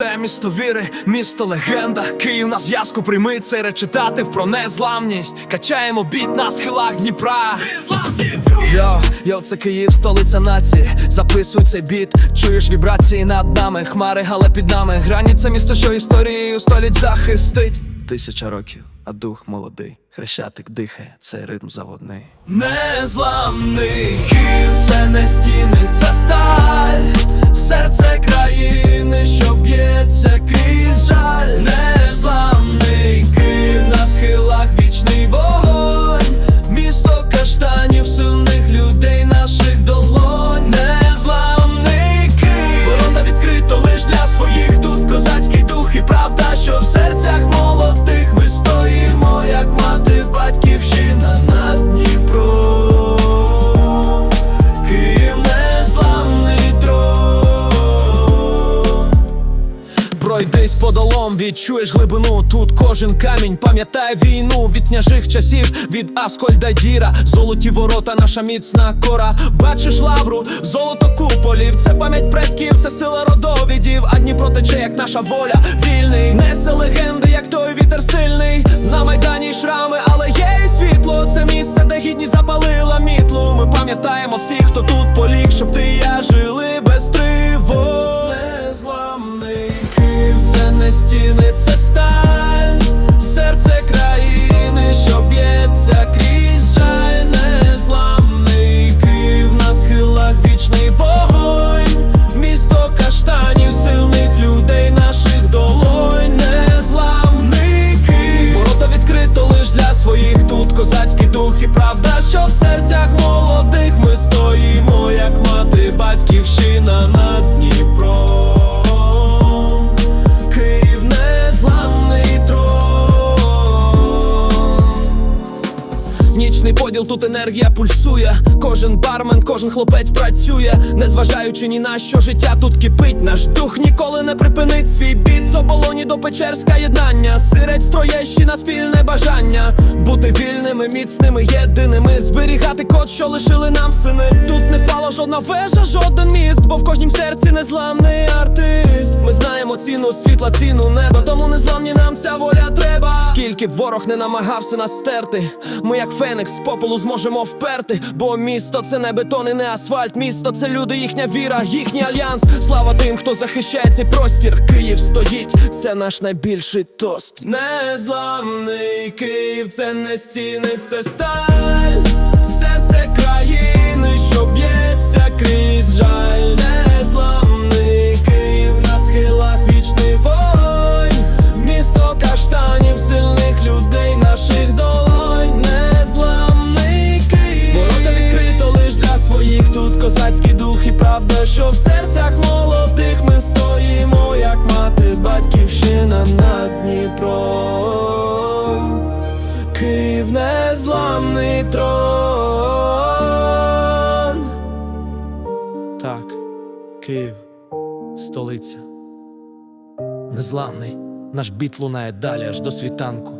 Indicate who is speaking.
Speaker 1: Це місто віри, місто легенда. Київ на зв'язку прийми цей речитатив про незламність. Качаємо біт на схилах Дніпра. Йо, йо, це Київ, столиця нації. Записуй цей біт, чуєш вібрації над нами, хмари, але під нами. Грані це місто, що історією століть захистить. Тисяча років, а дух молодий. Хрещатик дихає, цей ритм заводний. Незламний Київ, це не стіни, це сталь, подолом, відчуєш глибину. Тут кожен камінь пам'ятає війну від княжих часів, від Аскольда Діра, золоті ворота, наша міцна кора. Бачиш лавру, золото куполів. Це пам'ять предків, це сила родовідів. А Дніпро тече, як наша воля, вільний. Несе легенди, як той вітер сильний. На майдані шрами, але є і світло. Що в серцях молодих ми стоїмо, як мати батьківщина над Дніпром. Київ незламний трон. Нічний поділ, тут енергія пульсує. Кожен бармен, кожен хлопець працює, незважаючи ні на що життя тут кипить. Наш дух ніколи не припинить свій біт з до Печерська єднання. Сирець Троєщина, спільне бажання. Бути вільними, міцними, єдиними. Зберігати код, що лишили нам сини. Тут не впала жодна вежа, жоден міст, бо в кожнім серці незламний артист. Світла, ціну неба, тому незламні нам ця воля треба. Скільки б ворог не намагався нас стерти, ми як феникс попелу зможемо вперти. Бо місто це не бетон і не асфальт. Місто це люди, їхня віра, їхній альянс. Слава тим, хто захищає цей простір. Київ стоїть, це наш найбільший тост. Незламний Київ, це не стіни, це сталь, серце країни, що б'ється козацький дух і правда, що в серцях молодих ми стоїмо, як мати батьківщина над Дніпром. Київ незламний трон. Так, Київ, столиця. Незламний, наш біт лунає далі аж до світанку.